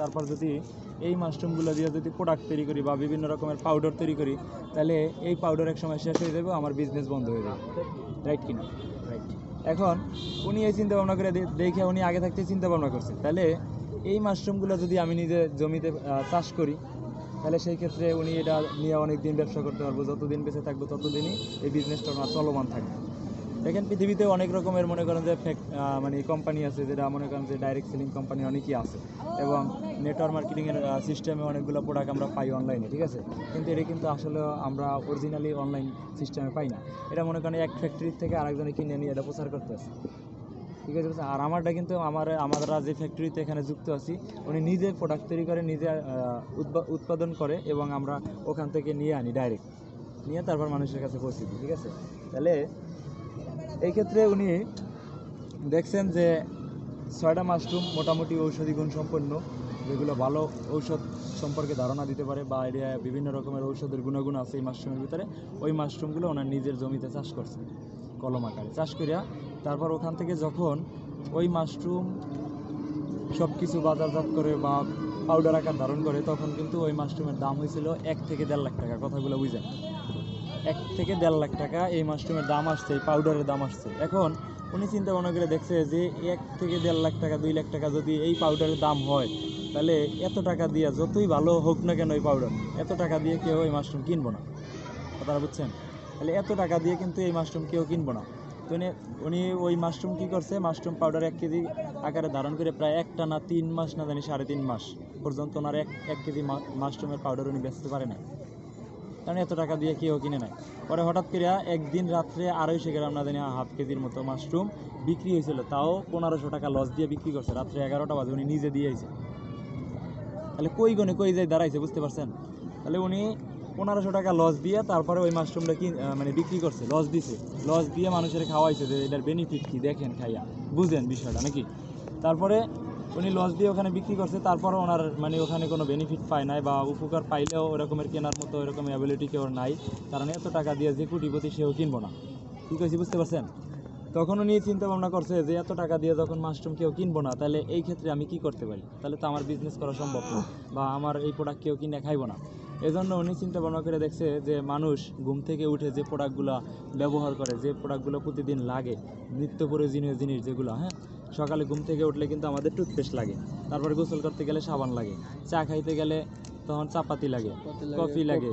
তারপর যদি এই মাশরুমগুলো দিয়ে যদি প্রোডাক্ট তৈরি করি বা বিভিন্ন রকমের পাউডার তৈরি করি তাহলে এই পাউডার এক সময় শেষ হয়ে যাবে আমার বিজনেস বন্ধ হয়ে যাবে। রাইট কিনা? রাইট এখন উনি এই চিন্তা ভাবনা করে দেখে উনি আগে থাকতে চিন্তা ভাবনা করছে। তাহলে এই মাশরুমগুলো যদি আমি নিজে জমিতে চাষ করি তাহলে সেই ক্ষেত্রে উনি এটা নিয়ে অনেক দিন ব্যবসা করতে পারব যতদিন বেঁচে থাকব ততদিনই এই বিজনেসটা ওনার চলমান থাকবে। দেখেন পৃথিবীতে অনেক রকমের মনে করেন যে মানে কোম্পানি আছে যেটা মনে করেন যে ডাইরেক্ট সেলিং কোম্পানি অনেকই আছে। এবং নেটওয়ার্ক মার্কেটিংয়ের সিস্টেমে অনেকগুলো প্রোডাক্ট আমরা পাই অনলাইনে ঠিক আছে? কিন্তু এটা কিন্তু আসলে আমরা অরিজিনালি অনলাইন সিস্টেমে পাই না। এটা মনে করেন এক ফ্যাক্টরির থেকে আরেকজনে কিনে নিয়ে এটা প্রচার করতে আছে। ঠিক আছে আর আমারটা কিন্তু আমার আমরা যে ফ্যাক্টরিতে এখানে যুক্ত আছি, উনি নিজে প্রোডাক্ট তৈরি করে, নিজে উৎপাদন করে এবং আমরা ওখান থেকে নিয়ে আনি ডাইরেক্ট নিয়ে তারপর মানুষের কাছে পৌঁছে দিই, ঠিক আছে? তাহলে এই ক্ষেত্রে উনি দেখছেন যে ছয়টা মাশরুম মোটামুটি ঔষধি গুণ সম্পন্ন, যেগুলো ভালো ঔষধ সম্পর্কে ধারণা দিতে পারে বা এরিয়া বিভিন্ন রকমের ঔষধের গুণাগুণ আছে এই মাশরুমের ভিতরে, ওই মাশরুমগুলো ওনার নিজের জমিতে চাষ করছে, কলম আকারে। চাষ করিয়া তারপর ওখান থেকে যখন ওই মাশরুম সব কিছু বাজারজাত করে বা পাউডার আকার ধারণ করে, তখন কিন্তু ওই মাশরুমের দাম হয়েছিল এক থেকে দেড় লাখ টাকা, কথাগুলো বুঝেন। এক থেকে দেড় লাখ টাকা এই মাশরুমের দাম আসছে, এই পাউডারের দাম আসছে। এখন উনি চিন্তা ভাবনা করে দেখছে যে এক থেকে দেড় লাখ টাকা, দুই লাখ টাকা যদি এই পাউডারের দাম হয়, তাহলে এত টাকা দিয়ে যতই ভালো হোক না কেন এই পাউডার এত টাকা দিয়ে কেউ এই মাশরুম কিনবো না। কথাটা বুঝছেন? তাহলে এত টাকা দিয়ে কিন্তু এই মাশরুম কেউ কিনবো না। তো উনি উনি ওই মাশরুম কী করছে? মাশরুম পাউডার এক কেজি আকারে ধারণ করে প্রায় একটা না তিন মাস, না জানি সাড়ে তিন মাস পর্যন্ত ওনার এক এক কেজি মাশরুমের পাউডার উনি বেচতে পারে না কারণ এত টাকা দিয়ে কেউ কিনে নেয় পরে হঠাৎ করে একদিন রাত্রে আড়াইশো গ্রাম না জানি হাফ কেজির মতো মাশরুম বিক্রি হয়েছিল। তাও পনেরোশো টাকা লস দিয়ে বিক্রি করছে। রাত্রে এগারোটা বাজে উনি নিজে দিয়েছে তাহলে কই গনে কই যায় দাঁড়াইছে বুঝতে পারছেন? তাহলে উনি পনেরোশো টাকা লস দিয়ে তারপরে ওই মাশরুমটা কি মানে বিক্রি করছে। লস দিছে। লস দিয়ে মানুষের খাওয়াইছে যে এটার বেনিফিট কি? দেখেন খাইয়া। বুঝেন বিষয়টা নাকি? তারপরে উনি লস দিয়ে ওখানে বিক্রি করছে, তারপরও ওনার মানে ওখানে কোনো বেনিফিট পায় নাই বা উপকার পাইলেও ওরকমের কেনার মতো ওরকম অ্যাবিলিটি কেউ নাই, কারণ এত টাকা দিয়ে যে কুটিপতি সেও কিনবো না। কী কইছি বুঝতে পারছেন? তখন উনি চিন্তা ভাবনা করছে যে এত টাকা দিয়ে যখন মাশরুম কেউ কিনবো না, তাহলে এই ক্ষেত্রে আমি কি করতে পারি? তাহলে তো আমার বিজনেস করা সম্ভব না, বা আমার এই প্রোডাক্ট কেউ কিনে খাইবো না। এজন্য উনি চিন্তা ভাবনা করে দেখছে যে মানুষ ঘুম থেকে উঠে যে প্রোডাক্টগুলো ব্যবহার করে যে প্রোডাক্টগুলো প্রতিদিন লাগে নিত্য প্রয়োজনীয় জিনিস যেগুলো হ্যাঁ? সকালে ঘুম থেকে উঠলে কিন্তু আমাদের টুথপেস্ট লাগে তারপরে গোসল করতে গেলে সাবান লাগে চা খাইতে গেলে তখন চাপাতি লাগে কফি লাগে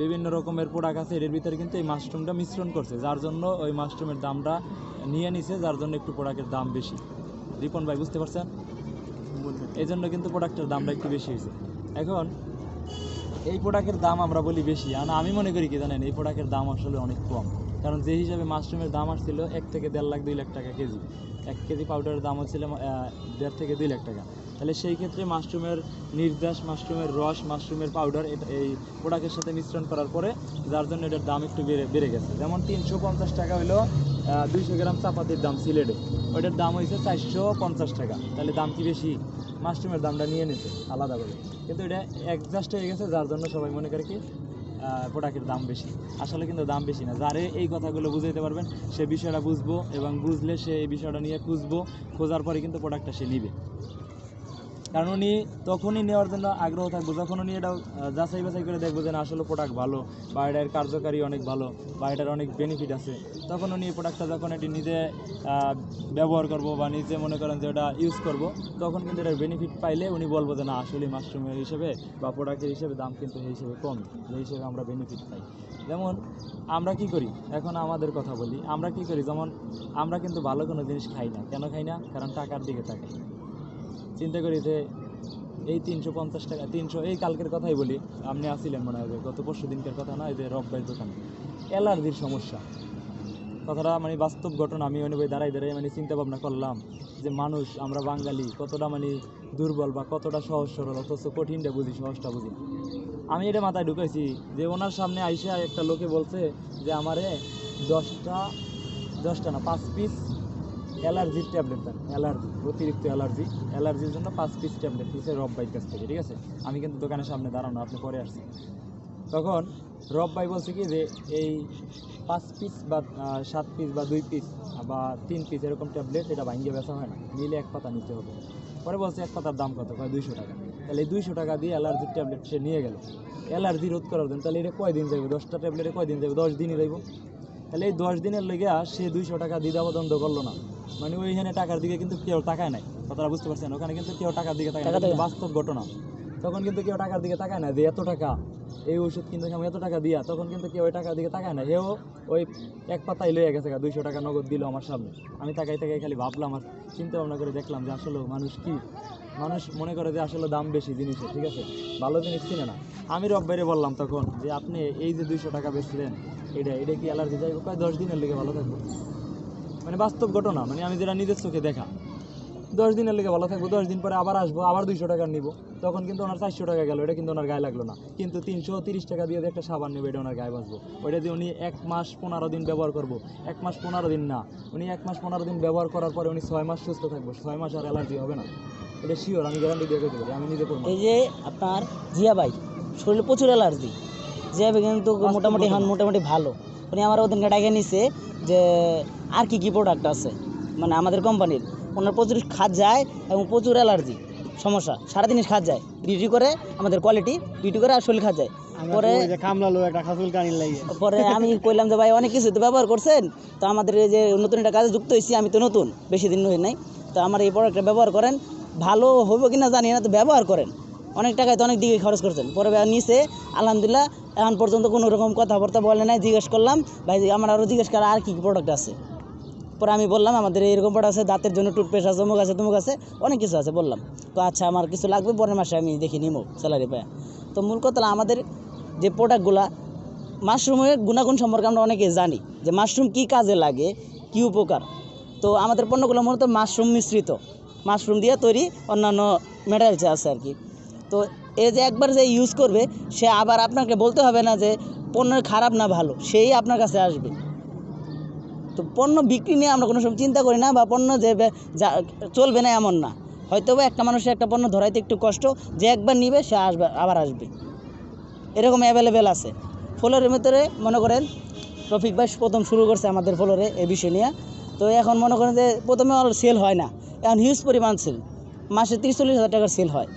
বিভিন্ন রকমের প্রোডাক্ট আছে এর ভিতরে কিন্তু এই মাশরুমটা মিশ্রণ করছে যার জন্য ওই মাশরুমের দামটা নিয়ে নিছে যার জন্য একটু প্রোডাক্টের দাম বেশি। রিপন ভাই বুঝতে পারছেন? এই জন্য কিন্তু প্রোডাক্টের দামটা একটু বেশি হয়েছে। এখন এই প্রোডাক্টের দাম আমরা বলি বেশি। আর আমি মনে করি কি জানেন, এই প্রোডাক্টের দাম আসলে অনেক কম। কারণ যে হিসাবে মাশরুমের দাম আসছিল এক থেকে দেড় লাখ, দুই লাখ টাকা কেজি। এক কেজি পাউডারের দাম হচ্ছিল দেড় থেকে দুই লাখ টাকা। তাহলে সেই ক্ষেত্রে মাশরুমের নির্যাস মাশরুমের রস মাশরুমের পাউডার এটা, এই প্রোডাক্টের সাথে মিশ্রণ করার পরে যার জন্য এটার দাম একটু বেড়ে বেড়ে গেছে। যেমন তিনশো পঞ্চাশ টাকা হলো দুইশো গ্রাম চাপাতির দাম সিলেটে। ওইটার দাম হয়েছে চারশো পঞ্চাশ টাকা। তাহলে দাম কি বেশি? মাশরুমের দামটা নিয়ে নিতে, আলাদা করে। কিন্তু এটা অ্যাডজাস্ট হয়ে গেছে, যার জন্য সবাই মনে করে কি প্রোডাক্টের দাম বেশি। আসলে কিন্তু দাম বেশি না। যারে এই কথাগুলো বুঝাইতে পারবেন, সে বিষয়টা বুঝব এবং বুঝলে সে এই বিষয়টা নিয়ে খুঁজবো। খোঁজার পরে কিন্তু প্রোডাক্টটা সে নিবে। কারণ উনি তখনই নেওয়ার জন্য আগ্রহ থাকব। যখন উনি এটা যাচাই বাছাই করে দেখব যে না, আসলে প্রোডাক্ট ভালো বা এটার কার্যকারী অনেক ভালো বা এটার অনেক বেনিফিট আছে, তখন উনি এই প্রোডাক্টটা যখন এটি নিজে ব্যবহার করব বা নিজে মনে করেন যে ওটা ইউজ করব, তখন কিন্তু এটার বেনিফিট পাইলে উনি বলব যে না আসলে মাশরুমের হিসেবে বা প্রোডাক্টের হিসেবে দাম কিন্তু এই হিসেবে কম, যে হিসেবে আমরা বেনিফিট পাই। যেমন আমরা কি করি? এখন আমাদের কথা বলি, আমরা কি করি? যেমন আমরা কিন্তু ভালো কোনো জিনিস খাই না। কেন খাই না? কারণ টাকার দিকে তাকাই। চিন্তা করি যে এই তিনশো পঞ্চাশ টাকা, তিনশো, এই কালকের কথাই বলি। আপনি আসিলেন মনে হয় গত পরশু দিনকার কথা না এই যে রব্বাইয়ের দোকানে। অ্যালার্জির সমস্যা। কথাটা মানে বাস্তব ঘটনা, আমি ওই দাঁড়াই দাঁড়াই মানে চিন্তা ভাবনা করলাম যে মানুষ, আমরা বাঙালি, কতটা মানে দুর্বল বা কতটা সহজ সরল, অথচ কঠিনটা বুঝি, সহজটা বুঝি। আমি এটা মাথায় ঢুকাইছি যে ওনার সামনে আইসা একটা লোকে বলছে যে আমারে দশটা দশটা না, পাঁচ পিস অ্যালার্জির ট্যাবলেট দেন, অ্যালার্জি, অতিরিক্ত অ্যালার্জি, অ্যালার্জির জন্য পাঁচ পিস ট্যাবলেট দিয়েছে রব্বাইয়ের কাছ থেকে, ঠিক আছে? আমি কিন্তু দোকানের সামনে দাঁড়ানো, আপনি পরে আসছেন। তখন রব্বাই বলছে কি যে, এই পাঁচ পিস বা সাত পিস বা দুই পিস বা তিন পিস এরকম ট্যাবলেট এটা ভাঙ্গে বেচা হয় না, নিলে এক পাতা নিতে হবে। পরে বলছে এক পাতার দাম কত? কয় দুইশো টাকা। তাহলে এই দুইশো টাকা দিয়ে অ্যালার্জির ট্যাবলেট সে নিয়ে গেল। অ্যালার্জি রোধ করার জন্য, তাহলে এটা কয়দিন যাবে দশটা ট্যাবলেটে কয়দিন যাবে দশ দিনই যাইব তাহলে এই দশ দিনের লেগে সে দুইশো টাকা দ্বিধাবদন্দ করল না। মানে ওইখানে টাকার দিকে কিন্তু কেউ তাকায় নাই কথাটা বুঝতে পারছেন? ওখানে কিন্তু কেউ টাকার দিকে তাকায় না। বাস্তব ঘটনা। তখন কিন্তু কেউ টাকার দিকে তাকায় না যে এত টাকা এই ওষুধ কিনতে আমি এত টাকা দিয়া তখন কিন্তু কেউ ওই টাকার দিকে তাকায় না হেও ওই এক পাতায় লয়ে গেছে দুইশো টাকা নগদ দিল আমার সামনে। আমি তাকাই তাকাই খালি ভাবলাম আর চিন্তা ভাবনা করে দেখলাম যে আসলে মানুষ কি? মানুষ মনে করে যে আসলে দাম বেশি জিনিসের, ঠিক আছে? ভালো জিনিস কিনে না। আমি রব্বাইরে বললাম তখন যে, আপনি এই যে দুইশো টাকা বেচলেন এটা এটা কি অ্যালার্জি? যাইব কয় দশ দিনের লেগে ভালো থাকব। মানে বাস্তব ঘটনা মানে আমি যেটা নিজের চোখে দেখা। দশ দিনের লেগে ভালো থাকব, দশ দিন পরে আবার আসব, আবার দুইশো টাকা নিব। তখন কিন্তু ওনার চারশো টাকা গেল, এটা কিন্তু ওনার গায়ে লাগল না। কিন্তু তিনশো তিরিশ টাকা দিয়ে একটা সাবান নেবে, এটা ওনার গায়ে বাঁচবো। ওইটা দিয়ে উনি এক মাস পনেরো দিন ব্যবহার করব। এক মাস পনেরো দিন না, উনি এক মাস পনেরো দিন ব্যবহার করার পরে উনি ছয় মাস সুস্থ থাকব। ছয় মাস আর অ্যালার্জি হবে না। এটা শিওর আমি গ্যারান্টি দিয়ে পারি আমি নিজে করব এই যে আপনার জিয়া ভাই শরীরে প্রচুর অ্যালার্জি জিয়া ভাই কিন্তু মোটামুটি ঘটনা। মোটামুটি ভালো। উনি আমার ওদিনকে ডাকে নিছে যে আর কি কি প্রোডাক্ট আছে? মানে আমাদের কোম্পানির ওনার প্রচুর খাদ যায় এবং প্রচুর অ্যালার্জি সমস্যা সারা সারাদিনই খাদ যায়। ডিউটি করে আমাদের কোয়ালিটি ডিউটি করে আর শরীর খাদ যায়। পরে পরে আমি কইলাম যে ভাই অনেক কিছু তো ব্যবহার করছেন। তো আমাদের এই যে নতুন একটা কাজে যুক্ত হয়েছি আমি তো নতুন বেশি দিন হই নাই। তো আমার এই প্রোডাক্টটা ব্যবহার করেন ভালো হবে কিনা জানি না, তো ব্যবহার করেন। অনেক টাকায় তো অনেক দিকে খরচ করছেন। পরে নিচে আলহামদুলিল্লাহ, এখন পর্যন্ত কোনো রকম কথাবার্তা বলে নাই, জিজ্ঞেস করলাম, ভাই, আমার আরও জিজ্ঞেস করা, আর কী প্রোডাক্ট আছে? পরে আমি বললাম, আমাদের এরকম প্রোডাক্ট আছে, দাঁতের জন্য টুথপেস্ট আছে, অমুক আছে, তুমুক আছে, অনেক কিছু আছে। বললাম, তো আচ্ছা আমার কিছু লাগবে, পরের মাসে আমি দেখি নিমো স্যালারি পায়। তো মূল কথা আমাদের যে প্রোডাক্টগুলা মাশরুমের গুণাগুণ সম্পর্কে আমরা অনেকে জানি, যে মাশরুম কী কাজে লাগে, কী উপকার? তো আমাদের পণ্যগুলো মূলত মাশরুম মিশ্রিত। মাশরুম দিয়ে তৈরি অন্যান্য মেটারিয়ালস আছে আর কি। তো এই যে একবার যে ইউজ করবে, সে আবার আপনাকে বলতে হবে না যে পণ্যের খারাপ না ভালো, সেই আপনার কাছে আসবে। তো পণ্য বিক্রি নিয়ে আমরা কোনো সময় চিন্তা করি না বা পণ্য যে যা চলবে না এমন না। হয়তো বা একটা মানুষের একটা পণ্য ধরাইতে একটু কষ্ট, যে একবার নিবে সে আসবে, আবার আসবে। এরকম অ্যাভেলেবেল আছে। ফ্লোরের ভিতরে মনে করেন রফিক ভাই প্রথম শুরু করছে আমাদের ফ্লোরে এ বিষয় নিয়ে। তো এখন মনে করেন যে প্রথমে সেল হয় না। এখন হিউজ পরিমাণ সেল মাসে তিরিশ চল্লিশ হাজার টাকার সেল হয়।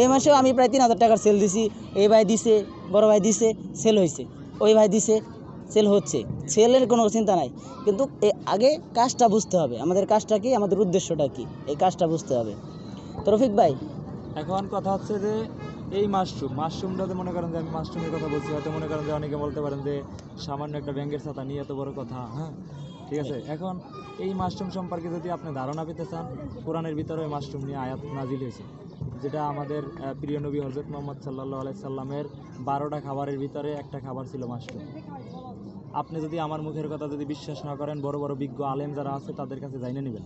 এই মাসেও আমি প্রায় তিন হাজার টাকার সেল দিছি। এই ভাই দিছে বড় ভাই দিছে সেল হয়েছে ওই ভাই দিছে সেল হচ্ছে। সেলের কোনো চিন্তা নাই। কিন্তু এ আগে কাজটা বুঝতে হবে। আমাদের কাজটা কি? আমাদের উদ্দেশ্যটা কি? এই কাজটা বুঝতে হবে। তো রফিক ভাই। এখন কথা হচ্ছে যে এই মাশরুম মাশরুমটাতে মনে করেন যে আমি মাশরুমের কথা বলছি। হয়তো মনে করেন যে অনেকে বলতে পারেন যে সামান্য একটা ব্যাংকের ছাতা নিয়ে এত বড় কথা হ্যাঁ? ঠিক আছে? এখন এই মাশরুম সম্পর্কে যদি আপনি ধারণা পেতে চান কোরআনের ভিতরে ওই মাশরুম নিয়ে আয়াত নাজিল হয়েছে যেটা আমাদের প্রিয় নবী হজরত মোহাম্মদ সাল্লাহ আলাই সাল্লামের বারোটা খাবারের ভিতরে একটা খাবার ছিল মাশরুম। আপনি যদি আমার মুখের কথা যদি বিশ্বাস না করেন বড় বড় বিজ্ঞ আলেম যারা আছে তাদের কাছে জানিয়ে নেবেন।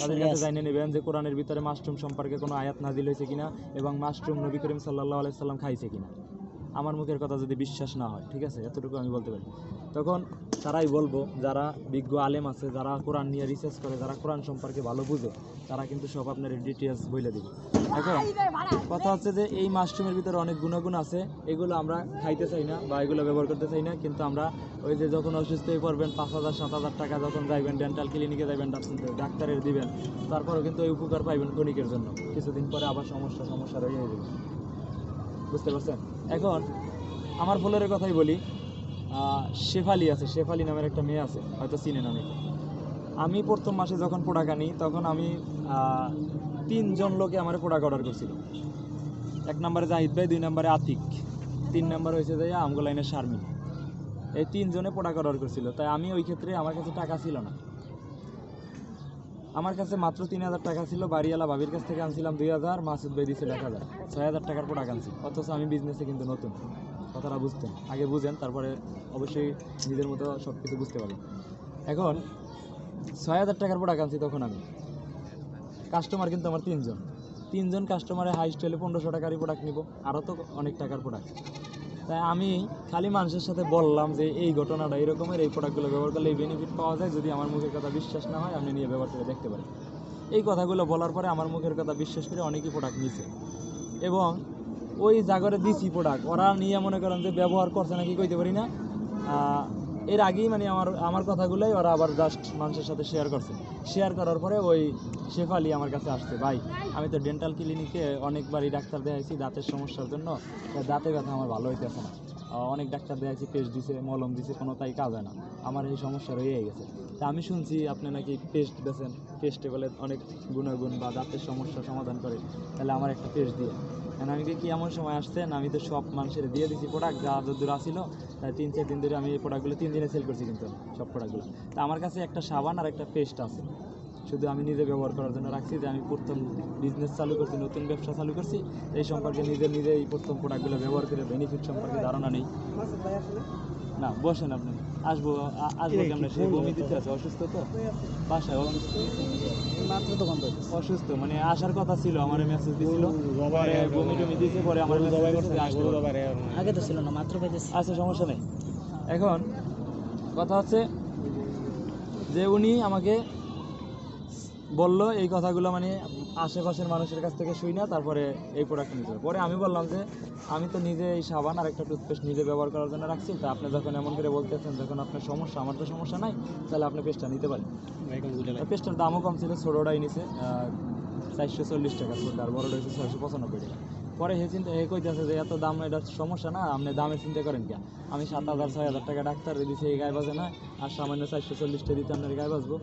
তাদের কাছে জানিয়ে নেবেন যে কোরআনের ভিতরে মাশরুম সম্পর্কে কোনো আয়াত নাজিল হয়েছে কিনা এবং মাশরুম নবী করিম সাল্লাহ আলাইসাল্লাম খাইছে কিনা। আমার মুখের কথা যদি বিশ্বাস না হয়, ঠিক আছে? এতটুকু আমি বলতে পারি। তখন তারাই বলব, যারা বিজ্ঞ আলেম আছে, যারা কোরআন নিয়ে রিসার্চ করে, যারা কোরআন সম্পর্কে ভালো বুঝে, তারা কিন্তু সব আপনার ডিটেলস বলে দিবে। এখন কথা হচ্ছে যে, এই মাশরুমের ভিতরে অনেক গুণাগুণ আছে, এগুলো আমরা খাইতে চাই না বা এগুলো ব্যবহার করতে চাই না, কিন্তু আমরা ওই যে যখন অসুস্থ হয়ে পড়বেন, পাঁচ হাজার, সাত হাজার টাকা যখন যাইবেন ডেন্টাল ক্লিনিকে যাইবেন, ডাক্তার- ডাক্তারের দিবেন, তারপরেও কিন্তু ওই উপকার পাইবেন ক্ষণিকের জন্য। কিছুদিন পরে আবার সমস্যা সমস্যা রয়ে যাবে। বুঝতে পারছেন? এখন আমার ফুলের কথাই বলি শেফালি আছে, শেফালি নামের একটা মেয়ে আছে, হয়তো চিনেন অনেকে। আমি প্রথম মাসে যখন প্রোডাক্ট আনি তখন আমি তিনজন লোকে আমার প্রোডাক্ট অর্ডার করছিল। এক নম্বরে জাহিদ ভাই, দুই নম্বরে আতিক। তিন নম্বর হয়েছে যে আমগো লাইনের শারমিন। এই তিনজনে প্রোডাক্ট অর্ডার করছিল। তাই আমি ওই ক্ষেত্রে আমার কাছে টাকা ছিল না। আমার কাছে মাত্র তিন হাজার টাকা ছিল, বাড়িওয়ালা ভাবির কাছ থেকে আনছিলাম দুই হাজার, মাসুদ ভাই দিয়েছিল এক হাজার। ছয় হাজার টাকার প্রোডাক্ট আনছি। অথচ আমি বিজনেসে কিন্তু নতুন। কথাটা বুঝতেন। আগে বুঝেন, তারপরে অবশ্যই নিজের মতো সব কিছু বুঝতে পারবেন। এখন ছয় হাজার টাকার প্রোডাক্ট আনছি তখন আমি। কাস্টমার কিন্তু আমার তিনজন। তিনজন কাস্টমারে হাইস্ট হলে পনেরোশো টাকারই প্রোডাক্ট নিব। আরও তো অনেক টাকার প্রোডাক্ট আমি খালি মানুষের সাথে বললাম যে এই ঘটনাটা এরকমের, এই প্রোডাক্টগুলো ব্যবহার করলে এই বেনিফিট পাওয়া যায়। যদি আমার মুখের কথা বিশ্বাস না হয়, আপনি নিয়ে ব্যবহার করে দেখতে পারেন। এই কথাগুলো বলার পরে আমার মুখের কথা বিশ্বাস করে অনেকেই প্রোডাক্ট নিছে। এবং ওই জাগরে দিছি প্রোডাক্ট ওরা নিয়ে মনে করেন যে ব্যবহার করছে নাকি কইতে পারি না। এর আগেই মানে আমার আমার কথাগুলোই ওরা আবার জাস্ট মানুষের সাথে শেয়ার করছে। শেয়ার করার পরে ওই শেফালি আমার কাছে আসছে, ভাই, আমি তো ডেন্টাল ক্লিনিকে অনেকবারই ডাক্তার দেখাইছি, দাঁতের সমস্যার জন্য দাঁতে ব্যথা আমার ভালো হইতেছে না। অনেক ডাক্তার দেখাইছি পেস্ট দিছে, মলম দিছে, কোনো তাই কাজ হয় না। আমার এই সমস্যা রয়ে গেছে। তা আমি শুনছি আপনি নাকি পেস্ট দিয়েছেন। পেস্টে বলে অনেক গুণাগুণ বা দাঁতের সমস্যা সমাধান করে। তাহলে আমার একটা পেস্ট দিয়ে। কারণ আমি কি এমন সময় আসছেন আমি তো সব মানুষের দিয়ে দিছি প্রোডাক্ট যা দূর আসিল তাই তিন চার দিন ধরে আমি এই প্রোডাক্টগুলো তিন দিনে সেল করছি কিন্তু সব প্রোডাক্টগুলো তা আমার কাছে একটা সাবান আর একটা পেস্ট আছে। শুধু আমি নিজে ব্যবহার করার জন্য রাখছি যে আমি প্রথম বিজনেস চালু করছি নতুন ব্যবসা চালু করছি এই সম্পর্কে নিজে নিজে এই প্রথম প্রোডাক্টগুলো ব্যবহার করে বেনিফিট সম্পর্কে ধারণা নেই। না বসেন আপনি। আসব আসব কেমন? সে বমি দিতে আছে অসুস্থ তো? বাসায় অসুস্থ মাত্র অসুস্থ মানে আসার কথা ছিল আমার মেসেজ দিছিল। পরে বমি টমি দিয়েছে পরে আমার। আগে তো ছিল না মাত্র পাইতেছি। আচ্ছা সমস্যা নেই। এখন কথা হচ্ছে যে উনি আমাকে বলল এই কথাগুলো মানে আশেপাশের মানুষের কাছ থেকে শুই না তারপরে এই প্রোডাক্ট নিতে। পরে আমি বললাম যে আমি তো নিজে এই সাবান আর একটা টুথপেস্ট নিজে ব্যবহার করার জন্য রাখছি। তা আপনি যখন এমন করে বলতেছেন যখন আপনার সমস্যা আমার তো সমস্যা নাই তাহলে আপনি পেস্টটা নিতে পারেন। পেস্টের দামও কম ছিল ছোটোটাই নিছে চারশো চল্লিশ টাকা আর বড়টা হচ্ছে ছয়শো পঁচানব্বই টাকা। পরে হে চিন্তা হে কইতেছে যে এত দাম এটা সমস্যা না আপনি দামে চিন্তা করেন কে আমি সাত হাজার ছয় হাজার টাকা ডাক্তার দিছে এই গায়ে বাজে না আর সামান্য চারশো চল্লিশটা দিতে আপনার গায়ে বাজবো।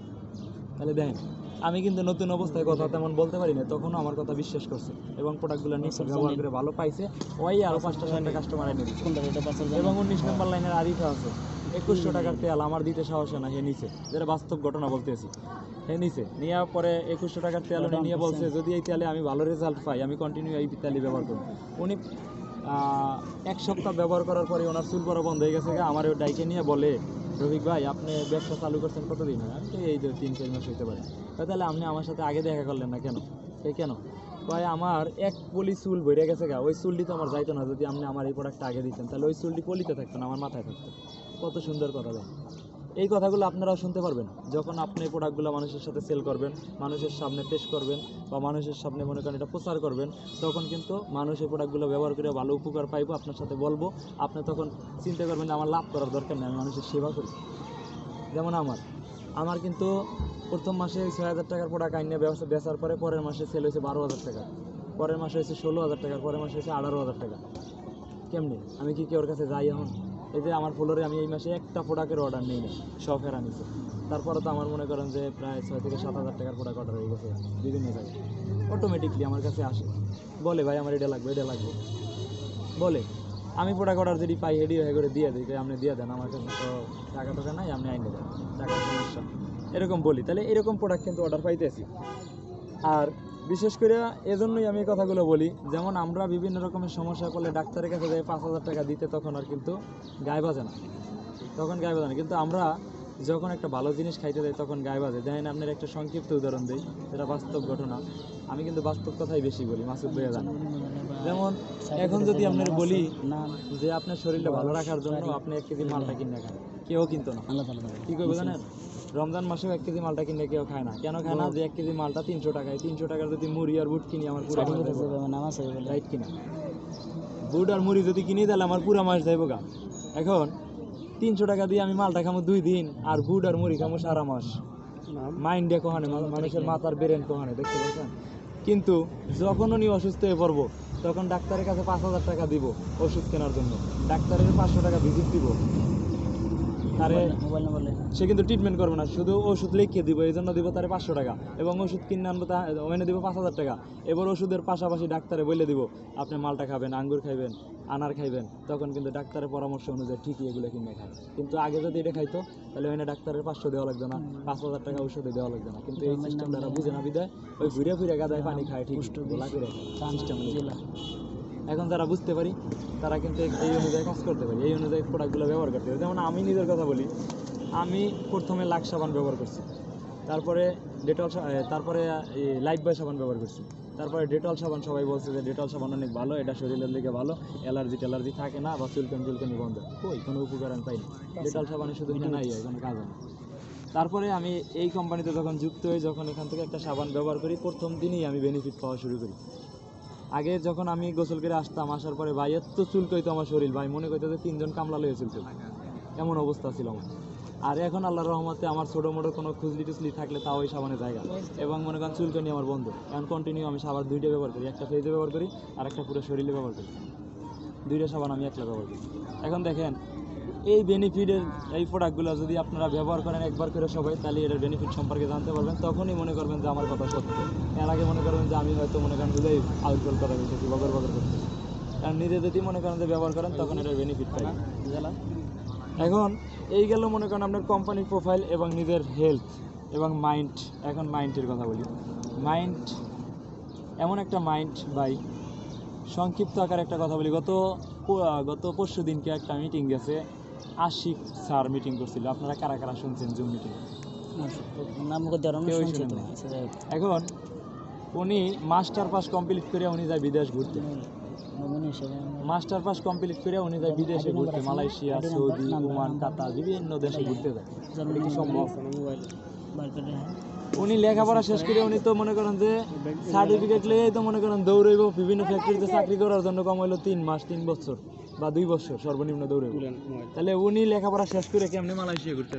তাহলে দেখেন আমি কিন্তু নতুন অবস্থায় কথা তেমন বলতে পারি না তখনও আমার কথা বিশ্বাস করছে। এবং প্রোডাক্টগুলো নিচ্ছে ব্যবহার করে ভালো পাইছে ওই আরও পাঁচটা ছয়টা কাস্টমার এনে দিচ্ছে কোনটা এটা পার্সেল এবং উনিশ নম্বর লাইনের আরিফা আছে। একুশশো টাকার তেল আমার দিতে সাহস হয় না হে নিছে। যেটা বাস্তব ঘটনা বলতেছি। হে নিছে। নেওয়ার পরে একুশশো টাকার তেল উনি নিয়ে বলছে যদি এই তেলে আমি ভালো রেজাল্ট পাই আমি কন্টিনিউ এই তেলই ব্যবহার করব। উনি এক সপ্তাহ ব্যবহার করার পরে ওনার চুল পরা বন্ধ হয়ে গেছে আমার ওই ডাইকে নিয়ে বলে, রফিক ভাই, আপনি ব্যবসা চালু করছেন কতদিন? আমি এই তো তিন, চার মাস হইতে পারে। তাহলে আপনি আমার সাথে আগে দেখা করলেন না কেন? এই কেন? ভাই, আমার এক পলি চুল বেড়ে গেছে গা। ওই চুলটি তো আমার যাইতো না। যদি আপনি আমার এই প্রোডাক্টটা আগে দিতেন, তাহলে ওই চুলটি পলিতে থাকতো না, আমার মাথায় থাকতো। কত সুন্দর কথা দেয় এই কথাগুলো আপনারাও শুনতে পারবেন। যখন আপনি প্রোডাক্টগুলো মানুষের সাথে সেল করবেন, মানুষের সামনে পেশ করবেন বা মানুষের সামনে মনে করেন এটা প্রচার করবেন, তখন কিন্তু মানুষ এই প্রোডাক্টগুলো ব্যবহার করে ভালো উপকার পাইবো আপনার সাথে বলব। আপনি তখন চিন্তা করবেন যে আমার লাভ করার দরকার নেই, আমি মানুষের সেবা করি। যেমন আমার। আমার কিন্তু প্রথম মাসে ছয় হাজার টাকার প্রোডাক্ট আইনে ব্যবসা বেচার পরে পরের মাসে সেল হয়েছে বারো হাজার টাকা। পরের মাসে হয়েছে ষোলো হাজার টাকা, পরের মাসে হয়েছে আঠারো হাজার টাকা। কেমনি? আমি কি কেউর কাছে যাই এখন? এই যে আমার ফ্লোরে আমি এই মাসে একটা প্রোডাক্টের অর্ডার নিই না শখের ফেরা নিছে। তারপরে তো আমার মনে করেন যে প্রায় ছয় থেকে সাত হাজার টাকার প্রোডাক্ট অর্ডার হয়ে গেছে, বিভিন্ন জায়গায়। অটোমেটিকলি আমার কাছে আসে। বলে, ভাই, আমার এটা লাগবে এটা লাগবে। বলে, আমি প্রোডাক্ট অর্ডার যদি পাই হেডি হয়ে করে দিয়ে দিই। আপনি দিয়ে দেন, আমার কাছে তো টাকা টাকা নাই, আপনি আইনে দেন টাকার সমস্যা। এরকম বলি। তাহলে এরকম প্রোডাক্ট কিন্তু অর্ডার পাইতেছি। আর বিশেষ করে এজন্যই আমি কথাগুলো বলি যেমন আমরা বিভিন্ন রকমের সমস্যা করলে ডাক্তারের কাছে যাই পাঁচ হাজার টাকা দিতে তখন আর কিন্তু গায়ে বাজে না। তখন গায়ে বাজে না। কিন্তু আমরা যখন একটা ভালো জিনিস খাইতে যাই তখন গায়ে বাজে। দেখেন আপনার একটা সংক্ষিপ্ত উদাহরণ দিই যেটা বাস্তব ঘটনা। আমি কিন্তু বাস্তব কথাই বেশি বলি মাসুদ ভাইয়া জান। যেমন এখন যদি আপনার বলি না যে আপনার শরীরটা ভালো রাখার জন্য আপনি এক কেজি মালটা কিনে খান কেউ কিন্তু না। কি করব জানেন? রমজান মাসেও এক কেজি মালটা কিনে কেউ খায় না। কেন খায় না? যে এক কেজি মালটা তিনশো টাকায়। তিনশো টাকার যদি মুড়ি আর বুট কিনি আমার পুরো মাস রাইট কিনা? বুট আর মুড়ি যদি কিনি তাহলে আমার পুরো মাস যাইব গা এখন তিনশো টাকা দিয়ে আমি মালটা খামো দুই দিন আর বুট আর মুড়ি খামো সারা মাস। মাইন্ডে কহানে মানুষের মাথার ব্রেন কহানে দেখতে পাচ্ছেন? কিন্তু যখন উনি অসুস্থ হয়ে পড়ব তখন ডাক্তারের কাছে পাঁচ হাজার টাকা দিব ওষুধ কেনার জন্য। ডাক্তারের পাঁচশো টাকা ভিজিট দিব। তারে মোবাইল নম্বর সে কিন্তু ট্রিটমেন্ট করবে না শুধু ওষুধ লিখে দিব এই জন্য দিব তারে পাঁচশো টাকা। এবং ওষুধ কিনে আনব তা ওখানে দিব পাঁচ হাজার টাকা। এবার ওষুধের পাশাপাশি ডাক্তারে বলে দিব আপনি মালটা খাবেন আঙ্গুর খাইবেন আনার খাইবেন তখন কিন্তু ডাক্তারের পরামর্শ অনুযায়ী ঠিকই এগুলো কিনে খায়। কিন্তু আগে যদি এটা খাইতো তাহলে ওখানে ডাক্তারের পাঁচশো দেওয়া লাগতো না পাঁচ হাজার টাকা ওষুধে দেওয়া লাগতো না। কিন্তু এই সিস্টেম দ্বারা বুঝে না বিদায় ওই ঘুরে ফিরে গাদায় পানি খায় ঠিক গোলা করে সিস্টেম জেলা এখন যারা বুঝতে পারি, তারা কিন্তু এই অনুযায়ী কাজ করতে পারি, এই অনুযায়ী প্রোডাক্টগুলো ব্যবহার করতে পারি। যেমন আমি নিজের কথা বলি, আমি প্রথমে লাক্স সাবান ব্যবহার করছি, তারপরে ডেটল তারপরে লাইফ বয় সাবান ব্যবহার করছি। তারপরে ডেটল সাবান, সবাই বলছে যে ডেটল সাবান অনেক ভালো, এটা শরীরের দিকে ভালো, অ্যালার্জি ট্যালার্জি থাকে না বা চুলকানি চুলকানি বন্ধ। কই? কোনো উপকার আমি পাইনি ডেটল সাবানে শুধু নাই হয় কোনো কাজ না। তারপরে আমি এই কোম্পানিতে যখন যুক্ত হই, যখন এখান থেকে একটা সাবান ব্যবহার করি, প্রথম দিনই আমি বেনিফিট পাওয়া শুরু করি। আগে যখন আমি গোসল করে আসতাম, আসার পরে ভাই এত চুল কইতো আমার শরীর, ভাই মনে করতো যে তিনজন কামলা লয়ে চুলতো এমন অবস্থা ছিল আমার। আর এখন আল্লাহর রহমতে আমার ছোটো মোটো কোনো খুজলি টুজলি থাকলে তাও ওই সাবানের জায়গা। এবং মনে করেন চুলকানি আমার বন্ধু। এখন কন্টিনিউ আমি সাবান দুইটা ব্যবহার করি, একটা ফেজে ব্যবহার করি, আর একটা পুরো শরীরে ব্যবহার করি। দুইটা সাবান আমি একলা ব্যবহার করি। এখন দেখেন এই বেনিফিটের এই প্রোডাক্টগুলো যদি আপনারা ব্যবহার করেন একবার করে সবাই, তাহলে এটার বেনিফিট সম্পর্কে জানতে পারবেন। তখনই মনে করবেন যে আমার কথা সত্য। এর আগে মনে করবেন যে আমি হয়তো মনে করেন বুঝেই আউটফল কথা বলতেছি বগর বগর করতেছি। কারণ নিজে যদি মনে করেন যে ব্যবহার করেন, তখন এটার বেনিফিট পাই। এখন এই গেল মনে করেন আপনার কোম্পানির প্রোফাইল এবং নিজের হেলথ এবং মাইন্ড এখন মাইন্ডের কথা বলি। মাইন্ড এমন একটা মাইন্ড বাই সংক্ষিপ্ত আকারে একটা কথা বলি। গত গত পরশু দিনকে একটা মিটিং গেছে। আশিক স্যার মিটিং করছিল। আপনারা কারা কারা শুনছেন জুম মিটিং। আচ্ছা। এখন উনি মাস্টার পাস কমপ্লিট করে উনি যায় বিদেশ ঘুরতে। মাস্টার পাস কমপ্লিট করে উনি যায় বিদেশে ঘুরতে। মালয়েশিয়া সৌদি ওমান কাতার বিভিন্ন দেশে ঘুরতে যায়। কি সম্ভব? হ্যাঁ। উনি লেখাপড়া শেষ করে উনি তো মনে করেন যে সার্টিফিকেট লিয়েই তো মনে করেন দৌড়াইব। বিভিন্ন ফ্যাক্টরিতে চাকরি করার জন্য কম হইল তিন মাস তিন বছর। বা দুই বছর সর্বনিম্ন দৌড়ে। তাহলে উনি লেখাপড়া শেষ করে কেমনি মালয়েশিয়া ঘুরতে